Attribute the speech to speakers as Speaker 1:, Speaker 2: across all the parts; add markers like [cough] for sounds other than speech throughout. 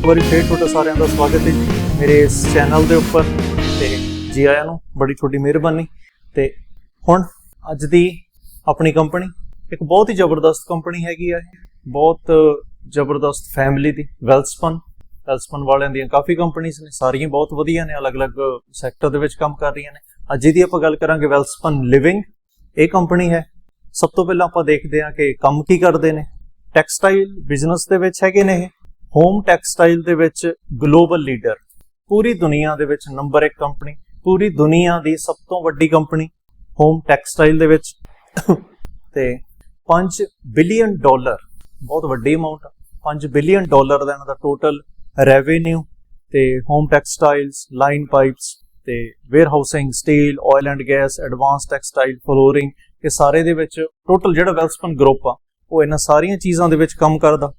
Speaker 1: ਇੱਕ ਵਾਰੀ ਫੇਰ ਤੁਹਾਡਾ ਸਾਰਿਆਂ ਦਾ ਸਵਾਗਤ ਹੈ ਮੇਰੇ ਇਸ ਚੈਨਲ ਦੇ ਉੱਪਰ। ਤੇ ਜੀ ਆਇਆਂ ਨੂੰ ਬੜੀ ਤੁਹਾਡੀ ਮਿਹਰਬਾਨੀ। ਤੇ ਹੁਣ ਅੱਜ ਦੀ ਆਪਣੀ ਕੰਪਨੀ ਇੱਕ ਬਹੁਤ ਹੀ ਜ਼ਬਰਦਸਤ ਕੰਪਨੀ ਹੈਗੀ ਆ ਇਹ। ਬਹੁਤ ਜ਼ਬਰਦਸਤ ਫੈਮਿਲੀ ਦੀ ਵੈਲਸਪਨ ਵੈਲਸਪਨ ਵਾਲਿਆਂ ਦੀਆਂ ਕਾਫੀ ਕੰਪਨੀਆਂ ਨੇ, ਸਾਰੀਆਂ ਬਹੁਤ ਵਧੀਆ ਨੇ, ਅਲੱਗ-ਅਲੱਗ ਸੈਕਟਰ ਦੇ ਵਿੱਚ ਕੰਮ ਕਰ ਰਹੀਆਂ ਨੇ। ਅੱਜ ਦੀ ਆਪਾਂ ਗੱਲ ਕਰਾਂਗੇ ਵੈਲਸਪਨ ਲਿਵਿੰਗ ਇਹ ਕੰਪਨੀ ਹੈ। ਸਭ ਤੋਂ ਪਹਿਲਾਂ ਆਪਾਂ ਦੇਖਦੇ ਹਾਂ ਕਿ ਕੰਮ ਕੀ ਕਰਦੇ ਨੇ। ਟੈਕਸਟਾਈਲ ਬਿਜ਼ਨਸ ਦੇ ਵਿੱਚ ਹੈਗੇ ਨੇ ਇਹ। ਹੋਮ ਟੈਕਸਟਾਈਲ ਦੇ ਵਿੱਚ ਗਲੋਬਲ ਲੀਡਰ, ਪੂਰੀ ਦੁਨੀਆ ਦੇ ਵਿੱਚ ਨੰਬਰ 1 ਕੰਪਨੀ, ਪੂਰੀ ਦੁਨੀਆ ਦੀ ਸਭ ਤੋਂ ਵੱਡੀ ਕੰਪਨੀ ਹੋਮ ਟੈਕਸਟਾਈਲ ਦੇ ਵਿੱਚ। ਤੇ 5 ਬਿਲੀਅਨ ਡਾਲਰ ਬਹੁਤ ਵੱਡੀ ਅਮਾਉਂਟ ਆ। 5 ਬਿਲੀਅਨ ਡਾਲਰ ਦਾ ਇਹਨਾਂ ਦਾ ਟੋਟਲ ਰੈਵਨਿਊ ਤੇ ਹੋਮ ਟੈਕਸਟਾਈਲਸ ਲਾਈਨ ਪਾਈਪਸ ਤੇ warehousing steel oil and gas advance textile flooring ਇਹ ਸਾਰੇ ਦੇ ਵਿੱਚ ਟੋਟਲ ਜਿਹੜਾ ਵੈਲਸਪਨ ਗਰੁੱਪ ਆ, ਉਹ ਇਹਨਾਂ ਸਾਰੀਆਂ ਚੀਜ਼ਾਂ ਦੇ ਵਿੱਚ ਕੰਮ ਕਰਦਾ।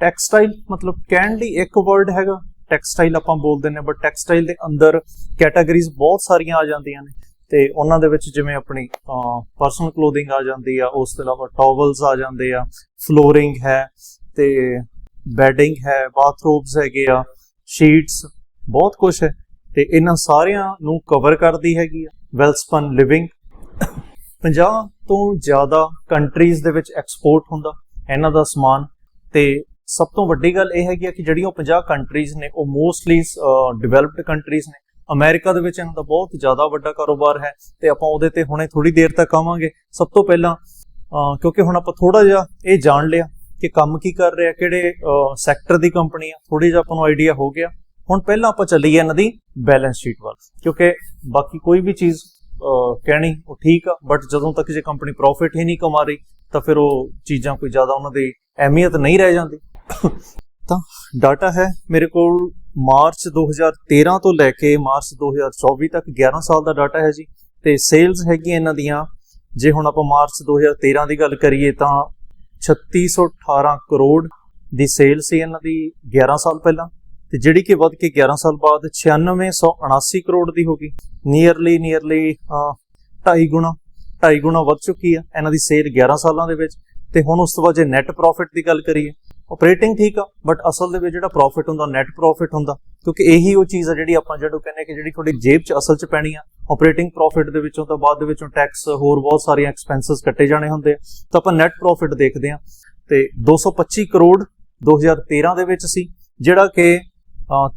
Speaker 1: ਟੈਕਸਟਾਈਲ, ਮਤਲਬ ਕਹਿਣ ਲਈ ਇੱਕ ਵਰਡ ਹੈਗਾ, ਟੈਕਸਟਾਈਲ ਆਪਾਂ ਬੋਲਦੇ ਨੇ ਬਟ ਟੈਕਸਟਾਈਲ ਦੇ ਅੰਦਰ ਕੈਟਾਗਰੀਜ਼ ਬਹੁਤ ਸਾਰੀਆਂ ਆ ਜਾਂਦੀਆਂ ਨੇ। ਤੇ ਉਹਨਾਂ ਦੇ ਵਿੱਚ ਜਿਵੇਂ ਆਪਣੀ ਪਰਸਨਲ ਕਲੋਥਿੰਗ ਆ ਜਾਂਦੀ ਆ, ਉਸ ਤੋਂ ਇਲਾਵਾ ਟਾਵਲਸ ਆ ਜਾਂਦੇ ਆ ਫਲੋਰਿੰਗ ਹੈ, ਤੇ ਬੈਡਿੰਗ ਹੈ ਬਾਥਰੂਮਸ ਹੈਗੇ ਆ ਸ਼ੀਟਸ ਬਹੁਤ ਕੁਝ ਹੈ। ਤੇ ਇਹਨਾਂ ਸਾਰਿਆਂ ਨੂੰ ਕਵਰ ਕਰਦੀ ਹੈਗੀ ਆ ਵੈਲਸਪਨ ਲਿਵਿੰਗ 50 ਤੋਂ ਜ਼ਿਆਦਾ ਕੰਟਰੀਜ਼ ਦੇ ਵਿੱਚ ਐਕਸਪੋਰਟ ਹੁੰਦਾ, ਇਹਨਾਂ ਦਾ ਸਮਾਨ। ਤੇ ਸਭ ਤੋਂ ਵੱਡੀ ਗੱਲ ਇਹ ਹੈਗੀ ਆ ਕਿ ਜਿਹੜੀਆਂ ਉਹ 50 ਕੰਟਰੀਜ਼ ਨੇ, ਉਹ ਮੋਸਟਲੀ ਡਿਵੈਲਪਡ ਕੰਟਰੀਜ਼ ਨੇ। ਅਮਰੀਕਾ ਦੇ ਵਿੱਚ ਇਹਨਾਂ ਦਾ ਬਹੁਤ ਜ਼ਿਆਦਾ ਵੱਡਾ ਕਾਰੋਬਾਰ ਹੈ ਤੇ ਆਪਾਂ ਉਹਦੇ ਤੇ ਹੁਣੇ ਥੋੜੀ ਦੇਰ ਤੱਕ ਆਵਾਂਗੇ। ਸਭ ਤੋਂ ਪਹਿਲਾਂ ਕਿਉਂਕਿ ਹੁਣ ਆਪਾਂ ਥੋੜਾ ਜਿਹਾ ਇਹ ਜਾਣ ਲਿਆ ਕਿ ਕੰਮ ਕੀ ਕਰ ਰਿਹਾ, ਕਿਹੜੇ ਸੈਕਟਰ ਦੀ ਕੰਪਨੀ ਆ ਥੋੜੀ ਜਿਹਾ ਆਪਾਂ ਨੂੰ ਆਈਡੀਆ ਹੋ ਗਿਆ। ਹੁਣ ਪਹਿਲਾਂ ਆਪਾਂ ਚੱਲੀਏ ਇਹਨਾਂ ਦੀ ਬੈਲੈਂਸ ਸ਼ੀਟ ਵੱਲ, ਕਿਉਂਕਿ ਬਾਕੀ ਕੋਈ ਵੀ ਚੀਜ਼ ਕਹਿਣੀ ਉਹ ਠੀਕ ਆ ਬਟ ਜਦੋਂ ਤੱਕ ਜੇ ਕੰਪਨੀ ਪ੍ਰੋਫਿਟ ਹੀ ਨਹੀਂ ਕਮਾ ਰਹੀ, ਤਾਂ ਫਿਰ ਉਹ ਚੀਜ਼ਾਂ ਕੋਈ ਜ਼ਿਆਦਾ ਉਹਨਾਂ ਦੀ ਅਹਿਮੀਅਤ ਨਹੀਂ ਰਹਿ ਜਾਂਦੀ। ਤਾਂ ਡਾਟਾ ਹੈ ਮੇਰੇ ਕੋਲ ਮਾਰਚ 2013 ਤੋਂ ਲੈ ਕੇ ਮਾਰਚ 2024 ਤੱਕ 11 ਸਾਲ ਦਾ ਡਾਟਾ ਹੈ ਜੀ। ਤੇ ਸੇਲਸ ਹੈਗੀਆਂ ਇਹਨਾਂ ਦੀਆਂ, ਜੇ ਹੁਣ ਆਪਾਂ ਮਾਰਚ 2013 ਦੀ ਗੱਲ ਕਰੀਏ ਤਾਂ 3618 ਕਰੋੜ ਦੀ ਸੇਲ ਸੀ ਇਹਨਾਂ ਦੀ 11 ਸਾਲ ਪਹਿਲਾਂ। ਤੇ ਜਿਹੜੀ ਕਿ ਵੱਧ ਕੇ 11 ਸਾਲ ਬਾਅਦ 9679 ਕਰੋੜ ਦੀ ਹੋ ਗਈ। ਨੀਅਰਲੀ ਨੀਅਰਲੀ 2.5 ਗੁਣਾ 2.5 ਗੁਣਾ ਵੱਧ ਚੁੱਕੀ ਆ ਇਹਨਾਂ ਦੀ ਸੇਲ 11 ਸਾਲਾਂ ਦੇ ਵਿੱਚ। ਤੇ ਹੁਣ ਉਸ ਤੋਂ ਬਾਅਦ ਜੇ ਨੈਟ ਪ੍ਰੋਫਿਟ ਦੀ ਗੱਲ ਕਰੀਏ ਆਪਰੇਟਿੰਗ ਠੀਕ ਆ ਬਟ ਅਸਲ ਦੇ ਵਿੱਚ ਜਿਹੜਾ ਪ੍ਰੋਫਿਟ ਹੁੰਦਾ ਨੈਟ ਪ੍ਰੋਫਿਟ ਹੁੰਦਾ, ਕਿਉਂਕਿ ਇਹੀ ਉਹ ਚੀਜ਼ ਆ ਜਿਹੜੀ ਆਪਾਂ ਜਦੋਂ ਕਹਿੰਦੇ ਕਿ ਜਿਹੜੀ ਤੁਹਾਡੀ ਜੇਬ 'ਚ ਅਸਲ 'ਚ ਪੈਣੀ ਆ ਆਪਰੇਟਿੰਗ ਪ੍ਰੋਫਿਟ ਦੇ ਵਿੱਚੋਂ ਤਾਂ ਬਾਅਦ ਦੇ ਵਿੱਚੋਂ ਟੈਕਸ ਹੋਰ ਬਹੁਤ ਸਾਰੀਆਂ ਐਕਸਪੈਂਸਸ ਕੱਟੇ ਜਾਣੇ ਹੁੰਦੇ ਆ, ਤਾਂ ਆਪਾਂ ਨੈਟ ਪ੍ਰੋਫਿਟ ਦੇਖਦੇ ਆ, ਤੇ 225 ਕਰੋੜ 2013 ਦੇ ਵਿੱਚ ਸੀ, ਜਿਹੜਾ ਕਿ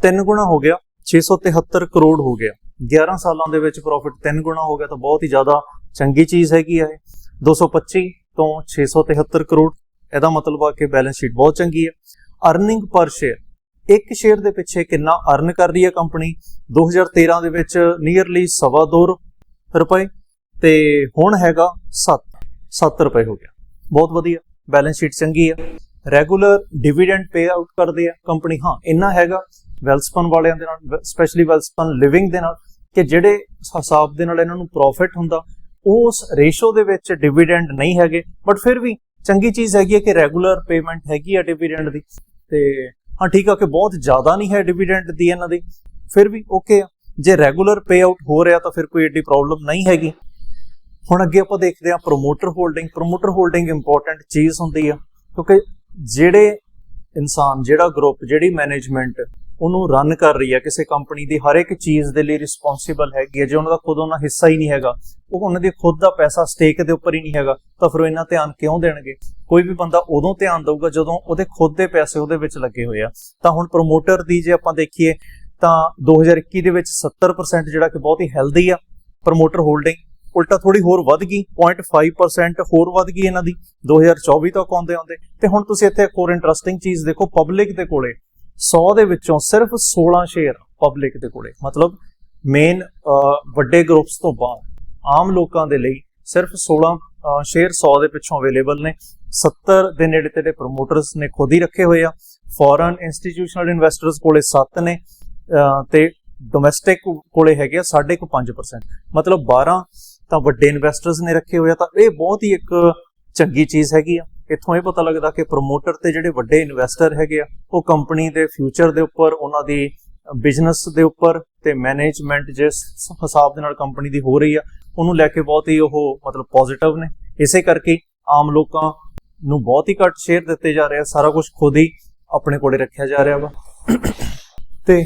Speaker 1: ਤਿੰਨ ਗੁਣਾ ਹੋ ਗਿਆ 673 ਕਰੋੜ ਹੋ ਗਿਆ। 11 ਸਾਲਾਂ ਦੇ ਵਿੱਚ ਪ੍ਰੋਫਿਟ ਤਿੰਨ ਗੁਣਾ ਹੋ ਗਿਆ, ਤਾਂ ਬਹੁਤ ਹੀ ਜ਼ਿਆਦਾ ਚੰਗੀ ਚੀਜ਼ ਹੈਗੀ ਆ ਇਹ। 225 ਤੋਂ 673 ਕਰੋੜ ਇਹਦਾ ਮਤਲਬ ਆ ਕਿ ਬੈਲੈਂਸ ਸ਼ੀਟ ਬਹੁਤ ਚੰਗੀ ਹੈ। ਅਰਨਿੰਗ ਪਰ ਸ਼ੇਅਰ ਇੱਕ ਸ਼ੇਅਰ ਦੇ ਪਿੱਛੇ ਕਿੰਨਾ ਅਰਨ ਕਰ ਰਹੀ ਹੈ ਕੰਪਨੀ 2013 ਦੇ ਵਿੱਚ ਨੀਅਰਲੀ 2.5 ਰੁਪਏ। ਤੇ ਹੁਣ ਹੈਗਾ 7 7 ਰੁਪਏ ਹੋ ਗਿਆ। ਬਹੁਤ ਵਧੀਆ ਬੈਲੈਂਸ ਸ਼ੀਟ ਚੰਗੀ ਹੈ। ਰੈਗੂਲਰ ਡਿਵੀਡੈਂਡ ਪੇ ਆਊਟ ਕਰਦੇ ਆ ਕੰਪਨੀ ਹਾਂ, ਇੰਨਾ ਹੈਗਾ ਵੈਲਸਪਨ ਵਾਲਿਆਂ ਦੇ ਨਾਲ ਸਪੈਸ਼ਲੀ ਵੈਲਸਪਨ ਲਿਵਿੰਗ ਦੇ ਨਾਲ, ਕਿ ਜਿਹੜੇ ਹਿਸਾਬ ਦੇ ਨਾਲ ਇਹਨਾਂ ਨੂੰ ਪ੍ਰੋਫਿਟ ਹੁੰਦਾ, ਉਸ ਰੇਸ਼ੋ ਦੇ ਵਿੱਚ ਡਿਵੀਡੈਂਡ ਨਹੀਂ ਹੈਗੇ। ਬਟ ਫਿਰ ਵੀ ਚੰਗੀ ਚੀਜ਼ ਹੈਗੀ ਹੈ ਕਿ ਰੈਗੂਲਰ ਪੇਮੈਂਟ ਹੈਗੀ ਆ ਡਿਵੀਡੈਂਡ ਦੀ। ਤੇ ਹਾਂ, ਠੀਕ ਆ ਕਿ ਬਹੁਤ ਜ਼ਿਆਦਾ ਨਹੀਂ ਹੈ ਡਿਵੀਡੈਂਡ ਦੀ ਇਹਨਾਂ ਦੀ। ਫਿਰ ਵੀ ਓਕੇ ਆ। ਜੇ ਰੈਗੂਲਰ ਪੇ ਆਊਟ ਹੋ ਰਿਹਾ ਤਾਂ ਫਿਰ ਕੋਈ ਏਡੀ ਪ੍ਰੋਬਲਮ ਨਹੀਂ ਹੈਗੀ। ਹੁਣ ਅੱਗੇ ਆਪਾਂ ਦੇਖਦੇ ਹਾਂ promoter holding promoter holding important ਚੀਜ਼ ਹੁੰਦੀ ਆ। ਕਿਉਂਕਿ ਜਿਹੜੇ ਇਨਸਾਨ, ਜਿਹੜਾ ਗਰੁੱਪ ਜਿਹੜੀ ਮੈਨੇਜਮੈਂਟ ਉਹਨੂੰ ਰਨ ਕਰ ਰਹੀ ਹੈ ਕਿਸੇ ਕੰਪਨੀ ਦੀ, ਹਰ ਇੱਕ ਚੀਜ਼ ਦੇ ਲਈ ਰਿਸਪੌਂਸਿਬਲ ਹੈਗੀ ਹੈ ਜੇ ਉਹਨਾਂ ਦਾ ਖੁਦ ਉਹਨਾਂ ਹਿੱਸਾ ਹੀ ਨਹੀਂ ਹੈਗਾ, ਉਹ ਉਹਨਾਂ ਦੇ ਖੁਦ ਦਾ ਪੈਸਾ ਸਟੇਕ ਦੇ ਉੱਪਰ ਹੀ ਨਹੀਂ ਹੈਗਾ, ਤਾਂ ਫਿਰ ਉਹ ਇੰਨਾ ਧਿਆਨ ਕਿਉਂ ਦੇਣਗੇ? ਕੋਈ ਵੀ ਬੰਦਾ ਉਦੋਂ ਧਿਆਨ ਦਊਗਾ ਜਦੋਂ ਉਹਦੇ ਖੁਦ ਦੇ ਪੈਸੇ ਉਹਦੇ ਵਿੱਚ ਲੱਗੇ ਹੋਏ ਆ। ਤਾਂ ਹੁਣ ਪ੍ਰੋਮੋਟਰ ਦੀ ਜੇ ਆਪਾਂ ਦੇਖੀਏ, ਤਾਂ 2021 ਦੇ ਵਿੱਚ 70% ਜਿਹੜਾ ਕਿ ਬਹੁਤ ਹੀ ਹੈਲਦੀ ਆ ਪ੍ਰੋਮੋਟਰ ਹੋਲਡਿੰਗ ਉਲਟਾ ਥੋੜੀ ਹੋਰ ਵੱਧ ਗਈ 0.5% ਹੋਰ ਵੱਧ ਗਈ ਇਹਨਾਂ ਦੀ 2024 ਤੱਕ ਆਉਂਦੇ ਆਉਂਦੇ ਤੇ ਹੁਣ ਤੁਸੀਂ ਇੱਥੇ ਇੱਕ ਹੋਰ ਇੰਟਰਸਟਿੰਗ ਚੀਜ਼ ਦੇਖੋ ਪਬਲਿਕ ਦੇ ਕੋਲੇ। 100 ਦੇ ਵਿੱਚੋਂ ਸਿਰਫ 16 ਸ਼ੇਅਰ ਪਬਲਿਕ ਦੇ ਕੋਲੇ। ਮਤਲਬ ਮੇਨ ਵੱਡੇ ਗਰੁੱਪਸ ਤੋਂ ਬਾਅਦ ਆਮ ਲੋਕਾਂ ਦੇ ਲਈ ਸਿਰਫ 16 ਸ਼ੇਅਰ 100 ਦੇ ਪਿੱਛੋਂ ਅਵੇਲੇਬਲ ਨੇ। 70 ਦੇ ਨੇੜੇ ਤੇੜੇ ਪ੍ਰੋਮੋਟਰਸ ਨੇ ਖੁਦ ਹੀ ਰੱਖੇ ਹੋਏ ਆ। ਫੋਰਨ ਇੰਸਟੀਟਿਊਸ਼ਨਲ ਇਨਵੈਸਟਰਸ ਕੋਲੇ 7 ਨੇ ਅਹ, ਤੇ ਡੋਮੈਸਟਿਕ ਕੋਲੇ ਹੈਗੇ ਆ 5.5% ਮਤਲਬ 12 ਤਾਂ ਵੱਡੇ ਇਨਵੈਸਟਰਸ ਨੇ ਰੱਖੇ ਹੋਏ ਆ। ਤਾਂ ਇਹ ਬਹੁਤ ਹੀ ਇੱਕ ਚੰਗੀ ਚੀਜ਼ ਹੈਗੀ ਆ। ਇੱਥੋਂ ਇਹ ਪਤਾ ਲੱਗਦਾ ਕਿ ਪ੍ਰੋਮੋਟਰ ਤੇ ਜਿਹੜੇ ਵੱਡੇ ਇਨਵੈਸਟਰ ਹੈਗੇ ਆ, ਉਹ ਕੰਪਨੀ ਦੇ ਫਿਊਚਰ ਦੇ ਉੱਪਰ, ਉਹਨਾਂ ਦੀ ਬਿਜ਼ਨਸ ਦੇ ਉੱਪਰ ਤੇ ਮੈਨੇਜਮੈਂਟ ਜਿਸ ਹਿਸਾਬ ਦੇ ਨਾਲ ਕੰਪਨੀ ਦੀ ਹੋ ਰਹੀ ਆ, ਉਹਨੂੰ ਲੈ ਕੇ ਬਹੁਤ ਹੀ ਉਹ ਮਤਲਬ ਪੋਜ਼ਿਟਿਵ ਨੇ। ਇਸੇ ਕਰਕੇ ਆਮ ਲੋਕਾਂ ਨੂੰ ਬਹੁਤ ਹੀ ਘੱਟ ਸ਼ੇਅਰ ਦਿੱਤੇ ਜਾ ਰਹੇ ਆ, ਸਾਰਾ ਕੁਝ ਖੁਦ ਹੀ ਆਪਣੇ ਕੋਲੇ ਰੱਖਿਆ ਜਾ ਰਿਹਾ ਵਾ। ਤੇ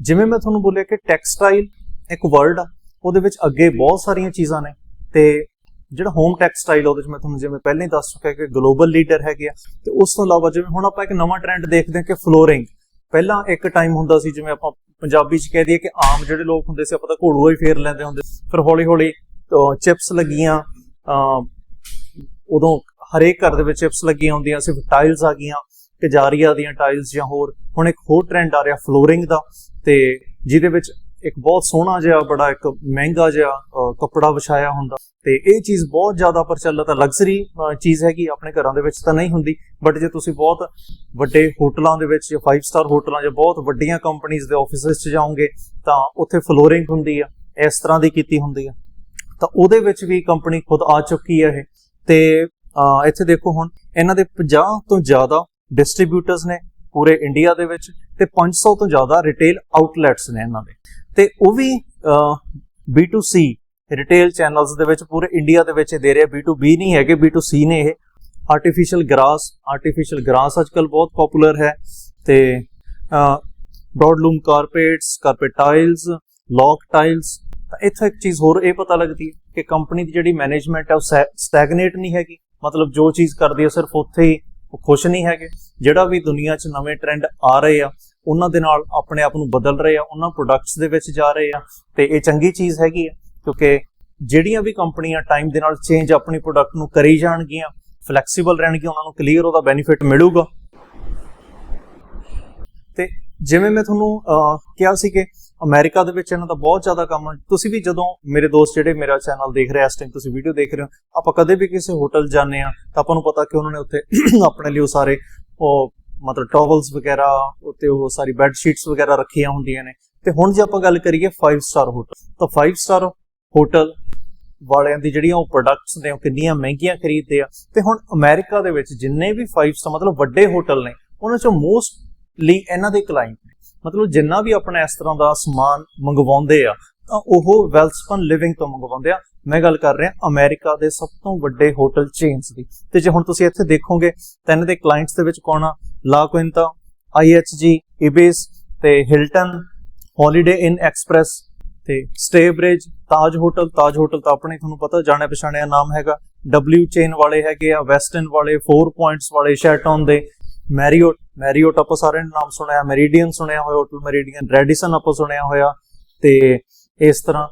Speaker 1: ਜਿਵੇਂ ਮੈਂ ਤੁਹਾਨੂੰ ਬੋਲਿਆ ਕਿ ਟੈਕਸਟਾਈਲ ਇੱਕ ਵਰਡ ਆ, ਉਹਦੇ ਵਿੱਚ ਅੱਗੇ ਬਹੁਤ ਸਾਰੀਆਂ ਚੀਜ਼ਾਂ ਨੇ, ਤੇ ਜਿਹੜਾ ਹੋਮ ਟੈਕਸਟਾਈਲ ਉਹਦੇ ਵਿੱਚ ਮੈਂ ਤੁਹਾਨੂੰ ਜਿਵੇਂ ਪਹਿਲਾਂ ਹੀ ਦੱਸ ਚੁੱਕਿਆ ਕਿ ਗਲੋਬਲ ਲੀਡਰ ਹੈਗੇ ਆ, ਤੇ ਉਸ ਤੋਂ ਇਲਾਵਾ ਜਿਵੇਂ ਹੁਣ ਆਪਾਂ ਇੱਕ ਨਵਾਂ ਟ੍ਰੈਂਡ ਦੇਖਦੇ ਹਾਂ ਕਿ ਫਲੋਰਿੰਗ ਪਹਿਲਾਂ ਇੱਕ ਟਾਈਮ ਹੁੰਦਾ ਸੀ ਜਿਵੇਂ ਆਪਾਂ ਪੰਜਾਬੀ ਚ ਕਹਿ ਦਈਏ ਕਿ ਆਮ ਜਿਹੜੇ ਲੋਕ ਹੁੰਦੇ ਸੀ, ਆਪਾਂ ਤਾਂ ਘੋੜੂਆ ਹੀ ਫੇਰ ਲੈਂਦੇ ਹੁੰਦੇ ਫਿਰ ਹੌਲੀ ਹੌਲੀ ਚਿਪਸ ਲੱਗੀਆਂ ਉਦੋਂ ਹਰੇਕ ਘਰ ਦੇ ਵਿੱਚ ਚਿਪਸ ਲੱਗੀਆਂ ਹੁੰਦੀਆਂ ਸੀ ਟਾਈਲਸ ਆ ਗਈਆਂ ਕਜਾਰੀਆ ਦੀਆਂ ਟਾਈਲਸ ਜਾਂ ਹੋਰ। ਹੁਣ ਇੱਕ ਹੋਰ ਟ੍ਰੈਂਡ ਆ ਰਿਹਾ ਫਲੋਰਿੰਗ ਦਾ, ਤੇ ਜਿਹਦੇ ਵਿੱਚ ਇੱਕ ਬਹੁਤ ਸੋਹਣਾ ਜਿਹਾ, ਬੜਾ ਇੱਕ ਮਹਿੰਗਾ ਜਿਹਾ ਕੱਪੜਾ ਵਿਛਾਇਆ ਹੁੰਦਾ। ਤੇ ਇਹ ਚੀਜ਼ ਬਹੁਤ ਜ਼ਿਆਦਾ ਪ੍ਰਚਲਿਤ ਹੈ। ਲਗਜ਼ਰੀ ਚੀਜ਼ ਹੈਗੀ ਆਪਣੇ ਘਰਾਂ ਦੇ ਵਿੱਚ ਤਾਂ ਨਹੀਂ ਹੁੰਦੀ ਬਟ ਜੇ ਤੁਸੀਂ ਬਹੁਤ ਵੱਡੇ ਹੋਟਲਾਂ ਦੇ ਵਿੱਚ ਜਾਂ 5 ਸਟਾਰ ਹੋਟਲਾਂ ਜਾਂ ਬਹੁਤ ਵੱਡੀਆਂ ਕੰਪਨੀਆਂ ਦੇ ਆਫਿਸਿਸ 'ਚ ਜਾਓਗੇ, ਤਾਂ ਉੱਥੇ ਫਲੋਰਿੰਗ ਹੁੰਦੀ ਆ, ਇਸ ਤਰ੍ਹਾਂ ਦੀ ਕੀਤੀ ਹੁੰਦੀ ਆ। ਤਾਂ ਉਹਦੇ ਵਿੱਚ ਵੀ ਕੰਪਨੀ ਖੁਦ ਆ ਚੁੱਕੀ ਹੈ ਇਹ। ਤੇ ਇੱਥੇ ਦੇਖੋ ਹੁਣ, ਇਹਨਾਂ ਦੇ 50 ਤੋਂ ਜ਼ਿਆਦਾ ਡਿਸਟ੍ਰੀਬਿਊਟਰਸ ਨੇ ਪੂਰੇ ਇੰਡੀਆ ਦੇ ਵਿੱਚ ਤੇ 500 ਤੋਂ ਜ਼ਿਆਦਾ ਰਿਟੇਲ ਆਊਟਲੈਟਸ ਨੇ ਇਹਨਾਂ ਦੇ। ਤੇ ਉਹ ਵੀ ਅਹ, B2C ਰਿਟੇਲ ਚੈਨਲਸ ਦੇ ਵਿੱਚ ਪੂਰੇ ਇੰਡੀਆ ਦੇ ਵਿੱਚ ਇਹ ਦੇ ਰਿਹਾ। B2B ਨਹੀਂ ਹੈਗੇ B2C ਨੇ ਇਹ। ਆਰਟੀਫੀਸ਼ੀਅਲ ਗ੍ਰਾਸ ਆਰਟੀਫੀਸ਼ੀਅਲ ਗ੍ਰਾਸ ਅੱਜਕੱਲ ਬਹੁਤ ਪਪੂਲਰ ਹੈ। ਤੇ broadloom carpets carpet tiles lock tiles ਤਾਂ ਇੱਥੇ ਇੱਕ ਚੀਜ਼ ਹੋਰ ਇਹ ਪਤਾ ਲੱਗਦੀ ਹੈ ਕਿ ਕੰਪਨੀ ਦੀ ਜਿਹੜੀ ਮੈਨੇਜਮੈਂਟ ਹੈ ਉਹ ਸਟੈਗਨੇਟ ਨਹੀਂ ਹੈਗੀ। ਮਤਲਬ ਜੋ ਚੀਜ਼ ਕਰਦੀ ਹੈ ਸਿਰਫ ਉੱਥੇ ਹੀ ਉਹ ਖੁਸ਼ ਨਹੀਂ ਹੈਗੇ। ਜਿਹੜਾ ਵੀ ਦੁਨੀਆ 'ਚ ਨਵੇਂ ਟ੍ਰੈਂਡ ਆ ਰਹੇ ਆ ਉਹਨਾਂ ਦੇ ਨਾਲ ਆਪਣੇ ਆਪ ਨੂੰ ਬਦਲ ਰਹੇ ਆ, ਉਹਨਾਂ ਪ੍ਰੋਡਕਟਸ ਦੇ ਵਿੱਚ ਜਾ ਰਹੇ ਆ। ਤੇ ਇਹ ਚੰਗੀ ਚੀਜ਼ ਹੈਗੀ ਹੈ ਕਿਉਂਕਿ ਜਿਹੜੀਆਂ ਵੀ ਕੰਪਨੀਆਂ ਟਾਈਮ ਦੇ ਨਾਲ ਚੇਂਜ ਆਪਣੀ ਪ੍ਰੋਡਕਟ ਨੂੰ ਕਰੀ ਜਾਣਗੀਆਂ ਫਲੈਕਸੀਬਲ ਰਹਿਣਗੀਆਂ, ਉਹਨਾਂ ਨੂੰ ਕਲੀਅਰ ਉਹਦਾ ਬੈਨੀਫਿਟ ਮਿਲੂਗਾ। ਤੇ ਜਿਵੇਂ ਮੈਂ ਤੁਹਾਨੂੰ ਕਿਹਾ ਸੀ ਕਿ ਅਮਰੀਕਾ ਦੇ ਵਿੱਚ ਇਹਨਾਂ ਦਾ ਬਹੁਤ ਜ਼ਿਆਦਾ ਕੰਮ ਹੈ ਤੁਸੀਂ ਵੀ ਜਦੋਂ ਮੇਰੇ ਦੋਸਤ ਜਿਹੜੇ ਮੇਰਾ ਚੈਨਲ ਦੇਖ ਰਹੇ ਆ, ਇਸ ਟਾਈਮ ਤੁਸੀਂ ਵੀਡੀਓ ਦੇਖ ਰਹੇ ਹੋ, ਆਪਾਂ ਕਦੇ ਵੀ ਕਿਸੇ ਹੋਟਲ ਜਾਂਦੇ ਆ, ਤਾਂ ਆਪਾਂ ਨੂੰ ਪਤਾ ਕਿ ਉਹਨਾਂ ਨੇ ਉੱਥੇ [clears throat] ਆਪਣੇ ਲਈ ਉਹ ਸਾਰੇ, ਉਹ ਮਤਲਬ ਟਾਵਲਸ ਵਗੈਰਾ, ਉੱਤੇ ਉਹ ਸਾਰੀ ਬੈੱਡ ਸ਼ੀਟਸ ਵਗੈਰਾ ਰੱਖੀਆਂ ਹੁੰਦੀਆਂ ਨੇ। ਤੇ ਹੁਣ ਜੇ ਆਪਾਂ ਗੱਲ ਕਰੀਏ 5 ਸਟਾਰ ਹੋਟਲ ਤਾਂ 5 ਸਟਾਰ ਹੋਟਲ ਵਾਲਿਆਂ ਦੀ ਜਿਹੜੀਆਂ ਉਹ ਪ੍ਰੋਡਕਟਸ ਨੇ, ਉਹ ਕਿੰਨੀਆਂ ਮਹਿੰਗੀਆਂ ਖਰੀਦਦੇ ਆ। ਤੇ ਹੁਣ ਅਮਰੀਕਾ ਦੇ ਵਿੱਚ ਜਿੰਨੇ ਵੀ 5 ਸਟਾਰ ਮਤਲਬ ਵੱਡੇ ਹੋਟਲ ਨੇ, ਉਹਨਾਂ ਚੋਂ ਮੋਸਟਲੀ ਇਹਨਾਂ ਦੇ ਕਲਾਇੰਟ ਨੇ। ਮਤਲਬ ਜਿੰਨਾ ਵੀ ਆਪਣਾ ਇਸ ਤਰ੍ਹਾਂ ਦਾ ਸਮਾਨ ਮੰਗਵਾਉਂਦੇ ਆ, ਤਾਂ ਉਹ ਵੈਲਸਪਨ ਲਿਵਿੰਗ ਤੋਂ ਮੰਗਵਾਉਂਦੇ ਆ। ਮੈਂ ਗੱਲ ਕਰ ਰਿਹਾ ਅਮਰੀਕਾ ਦੇ ਸਭ ਤੋਂ ਵੱਡੇ ਹੋਟਲ ਚੇਨਸ ਦੀ। ਤੇ ਜੇ ਹੁਣ ਤੁਸੀਂ ਇੱਥੇ ਦੇਖੋਗੇ ਤਾਂ ਇਹਨਾਂ ਦੇ ਕਲਾਇੰਟਸ ਦੇ ਵਿੱਚ ਕੌਣ ਆ? ਲਾ ਕੁਇੰਤਾ ਆਈਐਚਜੀ ਇਬਿਸ ਤੇ ਹਿਲਟਨ ਹੌਲੀਡੇ ਇਨ ਐਕਸਪ੍ਰੈਸ ਤੇ ਸਟੇਬ੍ਰਿਜ ਤਾਜ ਹੋਟਲ ਤਾਜ ਹੋਟਲ ਤਾਂ ਆਪਣੇ ਤੁਹਾਨੂੰ ਪਤਾ ਜਾਣਿਆ ਪਛਾਣਿਆ ਨਾਮ ਹੈਗਾ। W ਚੇਨ ਵਾਲੇ ਹੈਗੇ ਆ ਵੈਸਟਰਨ ਵਾਲੇ 4 ਪੁਆਇੰਟਸ ਵਾਲੇ ਸ਼ੈਟਨ ਦੇ ਮੈਰੀਓਟ ਮੈਰੀਓਟ ਆਪਾਂ ਸਾਰਿਆਂ ਨੇ ਨਾਮ ਸੁਣਿਆ ਮੈਰੀਡੀਅਨ ਸੁਣਿਆ ਹੋਇਆ ਹੋਟਲ ਮੈਰੀਡੀਅਨ ਰੈਡੀਸਨ ਆਪਾਂ ਸੁਣਿਆ ਹੋਇਆ, ਤੇ ਇਸ ਤਰ੍ਹਾਂ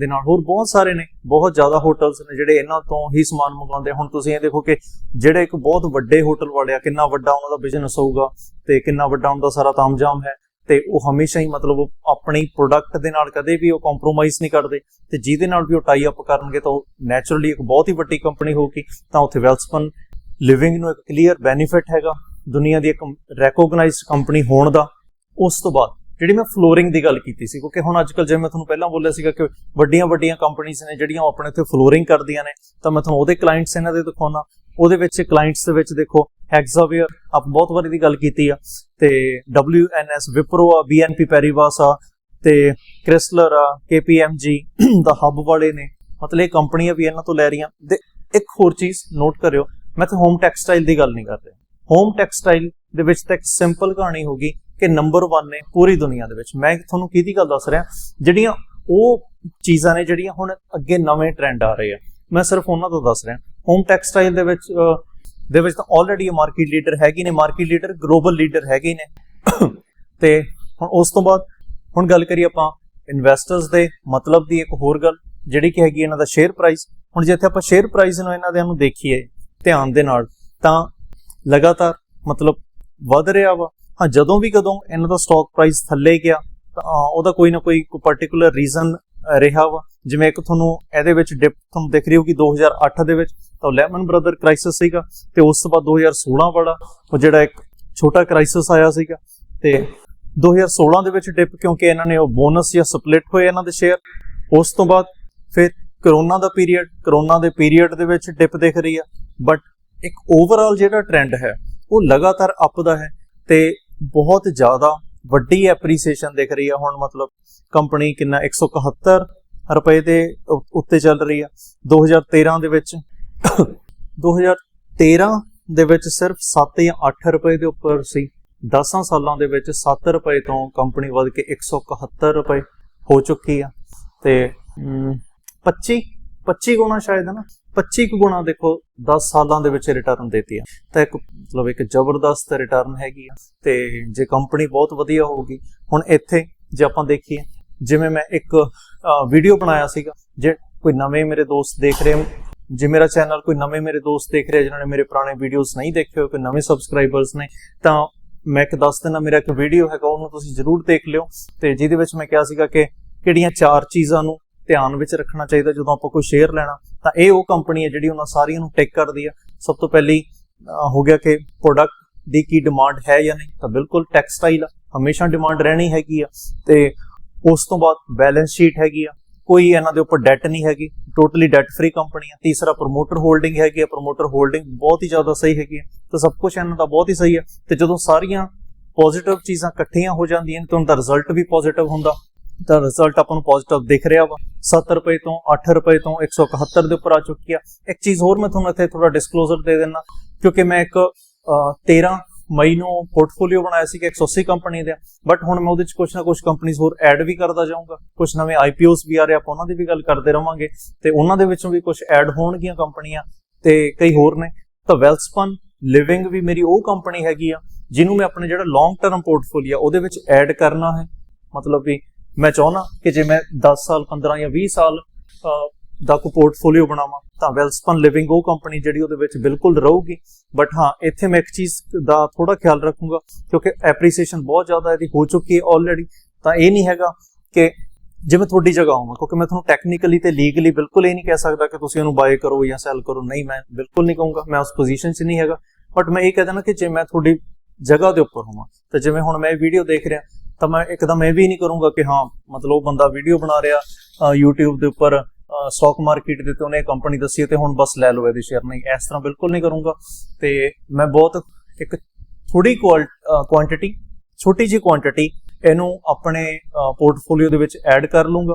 Speaker 1: ਦੇ ਨਾਲ। ਹੋਰ ਬਹੁਤ ਸਾਰੇ ਨੇ, ਬਹੁਤ ਜ਼ਿਆਦਾ ਹੋਟਲਸ ਨੇ ਜਿਹੜੇ ਇਹਨਾਂ ਤੋਂ ਹੀ ਸਮਾਨ ਮੰਗਵਾਉਂਦੇ ਹੁਣ ਤੁਸੀਂ ਇਹ ਦੇਖੋ ਕਿ ਜਿਹੜੇ ਇੱਕ ਬਹੁਤ ਵੱਡੇ ਹੋਟਲ ਵਾਲੇ ਆ, ਕਿੰਨਾ ਵੱਡਾ ਉਹਨਾਂ ਦਾ ਬਿਜ਼ਨਸ ਹੋਊਗਾ ਤੇ ਕਿੰਨਾ ਵੱਡਾ ਉਹਨਾਂ ਦਾ ਸਾਰਾ ਤਾਮਝਾਮ ਹੈ ਤੇ ਉਹ ਹਮੇਸ਼ਾ ਹੀ ਮਤਲਬ ਉਹ ਆਪਣੀ ਪ੍ਰੋਡਕਟ ਦੇ ਨਾਲ ਕਦੇ ਵੀ ਉਹ ਕੰਪਰੋਮਾਈਜ਼ ਨਹੀਂ ਕਰਦੇ ਤੇ ਜਿਹਦੇ ਨਾਲ ਵੀ ਉਹ ਟਾਈ ਅਪ ਕਰਨਗੇ ਤਾਂ ਉਹ ਨੈਚੁਰਲੀ ਇੱਕ ਬਹੁਤ ਹੀ ਵੱਡੀ ਕੰਪਨੀ ਹੋਊਗੀ, ਤਾਂ ਉੱਥੇ ਵੈਲਸਪਨ ਲਿਵਿੰਗ ਨੂੰ ਇੱਕ ਕਲੀਅਰ ਬੈਨੀਫਿਟ ਹੈਗਾ। ਦੁਨੀਆ ਦੀ ਇੱਕ ਰੈਕੋਗਨਾਈਜ਼ਡ ਕੰਪਨੀ ਹੋਣ ਦਾ। ਉਸ ਤੋਂ ਬਾਅਦ ਜਿਹੜੀ ਮੈਂ ਫਲੋਰਿੰਗ ਦੀ ਗੱਲ ਕੀਤੀ ਸੀ, ਕਿਉਂਕਿ ਹੁਣ ਅੱਜਕੱਲ ਜਿਵੇਂ ਮੈਂ ਤੁਹਾਨੂੰ ਪਹਿਲਾਂ ਬੋਲਿਆ ਸੀਗਾ ਕਿ ਵੱਡੀਆਂ ਵੱਡੀਆਂ ਕੰਪਨੀਆਂ ਨੇ ਜਿਹੜੀਆਂ ਉਹ ਆਪਣੇ ਇੱਥੇ ਫਲੋਰਿੰਗ ਕਰਦੀਆਂ ਨੇ, ਤਾਂ ਮੈਂ ਤੁਹਾਨੂੰ ਉਹਦੇ ਕਲਾਇੰਟਸ ਇਹਨਾਂ ਦੇ ਦਿਖਾਉਣਾ ਉਹਦੇ ਵਿੱਚ ਕਲਾਇੰਟਸ ਦੇ ਵਿੱਚ ਦੇਖੋ ਹੈਗਜ਼ਾਵੀਅਰ ਆਪ ਬਹੁਤ ਵਾਰੀ ਦੀ ਗੱਲ ਕੀਤੀ ਆ, ਤੇ WNS ਵਿਪਰੋ ਆ BNP ਪੈਰੀਵਾਸ ਆ, ਤੇ ਕ੍ਰਿਸਲਰ ਆ KPMG [coughs] ਦਾ ਹੱਬ ਵਾਲੇ ਨੇ। ਮਤਲਬ ਇਹ ਕੰਪਨੀਆਂ ਵੀ ਇਹਨਾਂ ਤੋਂ ਲੈ ਰਹੀਆਂ। ਤੇ ਇੱਕ ਹੋਰ ਚੀਜ਼ ਨੋਟ ਕਰਿਓ, ਮੈਂ ਤਾਂ ਹੋਮ ਟੈਕਸਟਾਈਲ ਦੀ ਗੱਲ ਨਹੀਂ ਕਰ ਰਿਹਾ। ਹੋਮ ਟੈਕਸਟਾਈਲ ਦੇ ਵਿੱਚ ਤਾਂ ਇੱਕ ਸਿੰਪਲ ਕਹਾਣੀ ਹੋਗੀ ਕਿ ਨੰਬਰ 1 ਨੇ ਪੂਰੀ ਦੁਨੀਆ ਦੇ ਵਿੱਚ। ਮੈਂ ਤੁਹਾਨੂੰ ਕਿਹਦੀ ਗੱਲ ਦੱਸ ਰਿਹਾ, ਜਿਹੜੀਆਂ ਉਹ ਚੀਜ਼ਾਂ ਨੇ ਜਿਹੜੀਆਂ ਹੁਣ ਅੱਗੇ ਨਵੇਂ ਟ੍ਰੈਂਡ ਆ ਰਹੇ ਆ। ਮੈਂ ਸਿਰਫ ਉਹਨਾਂ ਤੋਂ ਦੱਸ ਰਿਹਾ। ਹੋਮ ਟੈਕਸਟਾਈਲ ਦੇ ਵਿੱਚ ਦੇ ਵਿੱਚ ਤਾਂ ਆਲਰੇਡੀ ਮਾਰਕੀਟ ਲੀਡਰ ਹੈਗੇ ਨੇ ਮਾਰਕੀਟ ਲੀਡਰ ਗਲੋਬਲ ਲੀਡਰ ਹੈਗੇ ਨੇ। ਤੇ ਹੁਣ ਉਸ ਤੋਂ ਬਾਅਦ ਹੁਣ ਗੱਲ ਕਰੀਏ ਆਪਾਂ ਇਨਵੈਸਟਰਸ ਦੇ ਮਤਲਬ ਦੀ ਇੱਕ ਹੋਰ ਗੱਲ, ਜਿਹੜੀ ਕਿ ਹੈਗੀ ਇਹਨਾਂ ਦਾ ਸ਼ੇਅਰ ਪ੍ਰਾਈਸ ਹੁਣ ਜੇ ਇੱਥੇ ਆਪਾਂ ਸ਼ੇਅਰ ਪ੍ਰਾਈਸ ਨੂੰ ਇਹਨਾਂ ਦੇ ਨੂੰ ਦੇਖੀਏ ਧਿਆਨ ਦੇ ਨਾਲ, ਤਾਂ ਲਗਾਤਾਰ ਮਤਲਬ ਵਧ ਰਿਹਾ ਵਾ। ਹਾਂ, ਜਦੋਂ ਵੀ ਕਦੋਂ ਇਹਨਾਂ ਦਾ ਸਟਾਕ ਪ੍ਰਾਈਸ ਥੱਲੇ ਗਿਆ, ਤਾਂ ਉਹਦਾ ਕੋਈ ਨਾ ਕੋਈ ਪਾਰਟਿਕੂਲਰ ਰੀਜ਼ਨ ਰਿਹਾ ਵਾ। ਜਿਵੇਂ ਇੱਕ ਤੁਹਾਨੂੰ ਇਹਦੇ ਵਿੱਚ ਡਿਪ ਤੁਹਾਨੂੰ ਦਿਖ ਰਹੀ ਹੋਊਗੀ 2008 ਦੇ ਵਿੱਚ, ਤਾਂ ਲੈਮਨ ਬ੍ਰਦਰ ਕ੍ਰਾਈਸਿਸ ਸੀਗਾ, ਤੇ ਉਸ ਤੋਂ ਬਾਅਦ 2016 ਵਾਲਾ, ਉਹ ਜਿਹੜਾ ਇੱਕ ਛੋਟਾ ਕ੍ਰਾਈਸਿਸ ਆਇਆ ਸੀਗਾ, ਤੇ 2016 ਦੇ ਵਿੱਚ ਡਿਪ ਕਿਉਂਕਿ ਇਹਨਾਂ ਨੇ ਉਹ ਬੋਨਸ ਜਾਂ ਸਪਲਿਟ ਹੋਏ ਇਹਨਾਂ ਦੇ ਸ਼ੇਅਰ ਉਸ ਤੋਂ ਬਾਅਦ ਫਿਰ ਕਰੋਨਾ ਦਾ ਪੀਰੀਅਡ ਕਰੋਨਾ ਦੇ ਪੀਰੀਅਡ ਦੇ ਵਿੱਚ ਡਿਪ ਦਿਖ ਰਹੀ ਆ। ਬਟ ਇੱਕ ਓਵਰਆਲ ਜਿਹੜਾ ਟ੍ਰੈਂਡ ਹੈ, ਉਹ ਲਗਾਤਾਰ ਅਪ ਦਾ ਹੈ, ਤੇ ਬਹੁਤ ਜ਼ਿਆਦਾ ਵੱਡੀ ਐਪਰੀਸੀਏਸ਼ਨ ਦਿਖ ਰਹੀ ਆ। ਹੁਣ ਮਤਲਬ ਕੰਪਨੀ ਕਿੰਨਾ 171 ਰੁਪਏ ਦੇ ਉੱਤੇ ਚੱਲ ਰਹੀ ਆ। 2013 ਦੇ ਵਿੱਚ 2013 ਦੇ ਵਿੱਚ ਸਿਰਫ 7 ਜਾਂ 8 ਰੁਪਏ ਦੇ ਉੱਪਰ ਸੀ। 10 ਸਾਲਾਂ ਦੇ ਵਿੱਚ 7 ਰੁਪਏ ਤੋਂ ਕੰਪਨੀ ਵੱਧ ਕੇ 171 ਰੁਪਏ ਹੋ ਚੁੱਕੀ ਆ। ਤੇ ਅਮ, 25 25 ਗੁਣਾ ਸ਼ਾਇਦ ਹੈ ਨਾ। 25 ਕੁ ਗੁਣਾ ਦੇਖੋ 10 ਸਾਲਾਂ ਦੇ ਵਿੱਚ ਰਿਟਰਨ ਦਿੱਤੀ ਆ। ਤਾਂ ਇੱਕ, ਮਤਲਬ ਇੱਕ ਜ਼ਬਰਦਸਤ ਰਿਟਰਨ ਹੈਗੀ ਆ। ਤੇ ਜੇ ਕੰਪਨੀ ਬਹੁਤ ਵਧੀਆ ਹੋਊਗੀ, ਹੁਣ ਇੱਥੇ ਜੇ ਆਪਾਂ ਦੇਖੀਏ, ਜਿਵੇਂ ਮੈਂ ਇੱਕ ਵੀਡੀਓ ਬਣਾਇਆ ਸੀਗਾ, ਜੇ ਕੋਈ ਨਵੇਂ ਮੇਰੇ ਦੋਸਤ ਦੇਖ ਰਹੇ ਜੇ ਮੇਰਾ ਚੈਨਲ ਕੋਈ ਨਵੇਂ ਮੇਰੇ ਦੋਸਤ ਦੇਖ ਰਹੇ, ਜਿਨ੍ਹਾਂ ਨੇ ਮੇਰੇ ਪੁਰਾਣੇ ਵੀਡੀਓਜ਼ ਨਹੀਂ ਦੇਖੇ ਹੋਏ, ਕੋਈ ਨਵੇਂ ਸਬਸਕ੍ਰਾਈਬਰਸ ਨੇ, ਤਾਂ ਮੈਂ ਇੱਕ ਦੱਸ ਦਿੰਦਾ, ਮੇਰਾ ਇੱਕ ਵੀਡੀਓ ਹੈਗਾ, ਉਹਨੂੰ ਤੁਸੀਂ ਜ਼ਰੂਰ ਦੇਖ ਲਿਓ। ਤੇ ਜਿਹਦੇ ਵਿੱਚ ਮੈਂ ਕਿਹਾ ਸੀਗਾ ਕਿ ਕਿਹੜੀਆਂ ਚਾਰ ਚੀਜ਼ਾਂ ਨੂੰ ਧਿਆਨ ਵਿੱਚ ਰੱਖਣਾ ਚਾਹੀਦਾ ਜਦੋਂ ਆਪਾਂ ਕੋਈ ਸ਼ੇਅਰ ਲੈਣਾ, ਤਾਂ ਇਹ ਉਹ ਕੰਪਨੀ ਹੈ ਜਿਹੜੀ ਉਹਨਾਂ ਸਾਰੀਆਂ ਨੂੰ ਟਿਕ ਕਰਦੀ ਆ ਸਭ ਤੋਂ ਪਹਿਲੀ ਹੋ ਗਿਆ ਕਿ ਪ੍ਰੋਡਕਟ ਦੀ ਕੀ ਡਿਮਾਂਡ ਹੈ ਜਾਂ ਨਹੀਂ, ਤਾਂ ਬਿਲਕੁਲ ਟੈਕਸਟਾਈਲ ਆ। ਹਮੇਸ਼ਾ ਡਿਮਾਂਡ ਰਹਿਣੀ ਹੈਗੀ ਆ ਤੇ ਉਸ ਤੋਂ ਬਾਅਦ ਬੈਲੈਂਸ ਸ਼ੀਟ ਹੈਗੀ ਆ। ਕੋਈ ਇਹਨਾਂ ਦੇ ਉੱਪਰ ਡੈਟ ਨਹੀਂ ਹੈਗੀ ਟੋਟਲੀ ਡੈਟ ਫ੍ਰੀ ਕੰਪਨੀ ਆ। ਤੀਸਰਾ ਪ੍ਰੋਮੋਟਰ ਹੋਲਡਿੰਗ ਹੈਗੀ ਆ। ਪ੍ਰੋਮੋਟਰ ਹੋਲਡਿੰਗ ਬਹੁਤ ਹੀ ਜ਼ਿਆਦਾ ਸਹੀ ਹੈਗੀ ਆ। ਤਾਂ ਸਭ ਕੁਝ ਇਹਨਾਂ ਦਾ ਬਹੁਤ ਹੀ ਸਹੀ ਆ। ਤੇ ਜਦੋਂ ਸਾਰੀਆਂ ਪੋਜ਼ਿਟਿਵ ਚੀਜ਼ਾਂ ਇਕੱਠੀਆਂ ਹੋ ਜਾਂਦੀਆਂ ਨੇ, ਤਾਂ ਉਹਦਾ ਰਿਜ਼ਲਟ ਵੀ ਪੋਜ਼ਿਟਿਵ ਹੁੰਦਾ। ਤਾਂ ਰਿਜ਼ਲਟ ਆਪਾਂ ਨੂੰ ਪੋਜ਼ਿਟਿਵ ਦਿਖ ਰਿਹਾ ਵਾ। 7 ਰੁਪਏ ਤੋਂ 8 ਰੁਪਏ ਤੋਂ 171 ਦੇ ਉੱਪਰ ਆ ਚੁੱਕੀ ਆ। ਇੱਕ ਚੀਜ਼ ਹੋਰ ਮੈਂ ਤੁਹਾਨੂੰ ਇੱਥੇ ਥੋੜਾ ਡਿਸਕਲੋਜ਼ਰ ਦੇ ਦੇਣਾ ਕਿਉਂਕਿ ਮੈਂ ਇੱਕ ਅਹ, 13 ਮਈ ਨੂੰ ਪੋਰਟਫੋਲੀਓ ਬਣਾਇਆ ਸੀ ਕਿ 180 ਕੰਪਨੀ ਦੇ। ਬਟ ਹੁਣ ਮੈਂ ਉਹਦੇ ਚ ਕੁਝ ਨਾ ਕੁਝ ਕੰਪਨੀਆਂ ਹੋਰ ਐਡ ਵੀ ਕਰਦਾ ਜਾਊਂਗਾ। ਕੁਝ ਨਵੇਂ ਆਈਪੀਓਸ ਵੀ ਆ ਰਹੇ ਆਪਾਂ ਉਹਨਾਂ ਦੀ ਵੀ ਗੱਲ ਕਰਦੇ ਰਵਾਂਗੇ। ਤੇ ਉਹਨਾਂ ਦੇ ਵਿੱਚੋਂ ਵੀ ਕੁਝ ਐਡ ਹੋਣਗੀਆਂ ਕੰਪਨੀਆਂ ਤੇ ਕਈ ਹੋਰ ਨੇ। ਤਾਂ ਵੈਲਸਪਨ ਲਿਵਿੰਗ ਵੀ ਮੇਰੀ ਉਹ ਕੰਪਨੀ ਹੈਗੀ ਆ ਜਿਹਨੂੰ ਮੈਂ ਆਪਣੇ ਜਿਹੜਾ ਲੌਂਗ ਟਰਮ ਪੋਰਟਫੋਲੀਓ ਉਹਦੇ ਵਿੱਚ ਐਡ ਕਰਨਾ ਹੈ। ਮਤਲਬ ਵੀ ਮੈਂ ਚਾਹੁੰਦਾ ਕਿ ਜੇ ਮੈਂ 10 ਸਾਲ 15 ਜਾਂ 20 ਸਾਲ ਦਾ ਕੋ ਪੋਰਟਫੋਲੀਓ ਬਣਾਵਾਂ, ਤਾਂ ਵੈਲਸਪਨ ਲਿਵਿੰਗ ਉਹ ਕੰਪਨੀ ਜਿਹੜੀ ਉਹਦੇ ਵਿੱਚ ਬਿਲਕੁਲ ਰਹੂਗੀ। ਬਟ ਹਾਂ, ਇੱਥੇ ਮੈਂ ਇੱਕ ਚੀਜ਼ ਦਾ ਥੋੜਾ ਖਿਆਲ ਰੱਖੂੰਗਾ, ਕਿਉਂਕਿ ਐਪਰੀਸੀਏਸ਼ਨ ਬਹੁਤ ਜ਼ਿਆਦਾ ਇਹਦੀ ਹੋ ਚੁੱਕੀ ਹੈ ਆਲਰੇਡੀ ਤਾਂ ਇਹ ਨਹੀਂ ਹੈਗਾ ਕਿ ਜਿਵੇਂ ਤੁਹਾਡੀ ਜਗ੍ਹਾ ਹੋਵਾਂ, ਕਿਉਂਕਿ ਮੈਂ ਤੁਹਾਨੂੰ ਟੈਕਨੀਕਲੀ ਤੇ ਲੀਗਲੀ ਬਿਲਕੁਲ ਇਹ ਨਹੀਂ ਕਹਿ ਸਕਦਾ ਕਿ ਤੁਸੀਂ ਉਹਨੂੰ ਬਾਏ ਕਰੋ ਜਾਂ ਸੈਲ ਕਰੋ। ਨਹੀਂ, ਮੈਂ ਬਿਲਕੁਲ ਨਹੀਂ ਕਹੂੰਗਾ, ਮੈਂ ਉਸ ਪੋਜੀਸ਼ਨ 'ਚ ਨਹੀਂ ਹੈਗਾ। ਬਟ ਮੈਂ ਇਹ ਕਹਿ ਦੇਣਾ ਕਿ ਜੇ ਮੈਂ ਤੁਹਾਡੀ ਜਗ੍ਹਾ ਦੇ ਉੱਪਰ ਹੋਵਾਂ, ਤੇ ਜਿਵੇਂ ਹੁਣ ਮੈਂ ਇਹ ਵੀਡੀਓ ਦੇਖ ਰਿਹਾ ਤਾਂ ਮੈਂ ਇੱਕਦਮ ਇਹ ਵੀ ਨਹੀਂ ਕਰੂੰਗਾ ਕਿ ਹਾਂ ਮਤਲਬ ਉਹ ਬੰਦਾ ਵੀਡੀਓ ਬਣਾ ਰਿਹਾ ਅ, YouTube ਦੇ ਉੱਪਰ ਸਟਾਕ ਮਾਰਕੀਟ ਦੇ ਤੇ ਉਹਨੇ ਕੰਪਨੀ ਦੱਸੀ ਹੈ ਤੇ ਹੁਣ ਬਸ ਲੈ ਲਓ ਇਹਦੇ ਸ਼ੇਅਰ ਨਹੀਂ ਇਸ ਤਰ੍ਹਾਂ ਬਿਲਕੁਲ ਨਹੀਂ ਕਰੂੰਗਾ। ਤੇ ਮੈਂ ਬਹੁਤ ਇੱਕ ਥੋੜੀ ਕੁਆਂਟੀਟੀ ਛੋਟੀ ਜਿਹੀ ਕੁਆਂਟੀਟੀ ਇਹਨੂੰ ਆਪਣੇ ਪੋਰਟਫੋਲੀਓ ਦੇ ਵਿੱਚ ਐਡ ਕਰ ਲੂੰਗਾ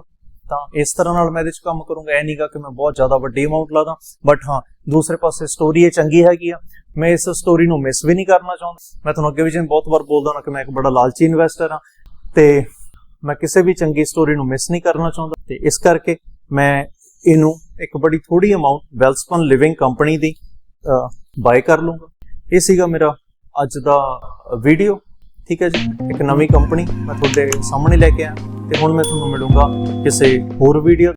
Speaker 1: ਤਾਂ ਇਸ ਤਰ੍ਹਾਂ ਨਾਲ ਮੈਂ ਇਹਦੇ ਚ ਕੰਮ ਕਰੂੰਗਾ। ਇਹ ਨਹੀਂਗਾ ਕਿ ਮੈਂ ਬਹੁਤ ਜ਼ਿਆਦਾ ਵੱਡੀ ਅਮਾਉਂਟ ਲਾਦਾ ਬਟ ਹਾਂ ਦੂਸਰੇ ਪਾਸੇ ਸਟੋਰੀ ਇਹ ਚੰਗੀ ਹੈਗੀ ਆ। ਮੈਂ ਇਸ ਸਟੋਰੀ ਨੂੰ ਮਿਸ ਵੀ ਨਹੀਂ ਕਰਨਾ ਚਾਹੁੰਦਾ। ਮੈਂ ਤੁਹਾਨੂੰ ਅੱਗੇ ਵੀ ਜਿਵੇਂ ਬਹੁਤ ਵਾਰ ਬੋਲਦਾ ਨਾ ਕਿ ਮੈਂ ਇੱਕ ਬੜਾ ਲਾਲਚੀ ਇਨਵੈਸਟਰ ਹਾਂ। ਤੇ ਮੈਂ ਕਿਸੇ ਵੀ ਚੰਗੀ ਸਟੋਰੀ ਨੂੰ ਮਿਸ ਨਹੀਂ ਕਰਨਾ ਚਾਹੁੰਦਾ ਤੇ ਇਸ ਕਰਕੇ ਮੈਂ ਇਹਨੂੰ ਇੱਕ ਬੜੀ ਥੋੜੀ ਅਮਾਉਂਟ ਵੈਲਸਪਨ ਲਿਵਿੰਗ ਕੰਪਨੀ ਦੀ ਬਾਏ ਕਰ ਲੂੰਗਾ ਇਹ ਸੀਗਾ ਮੇਰਾ ਅੱਜ ਦਾ ਵੀਡੀਓ ਠੀਕ ਹੈ ਜੀ? ਇੱਕ ਨਵੀਂ ਕੰਪਨੀ ਮੈਂ ਤੁਹਾਡੇ ਸਾਹਮਣੇ ਲੈ ਕੇ ਆਇਆ ਤੇ ਹੁਣ ਮੈਂ ਤੁਹਾਨੂੰ ਮਿਲੂੰਗਾ ਕਿਸੇ ਹੋਰ ਵੀਡੀਓ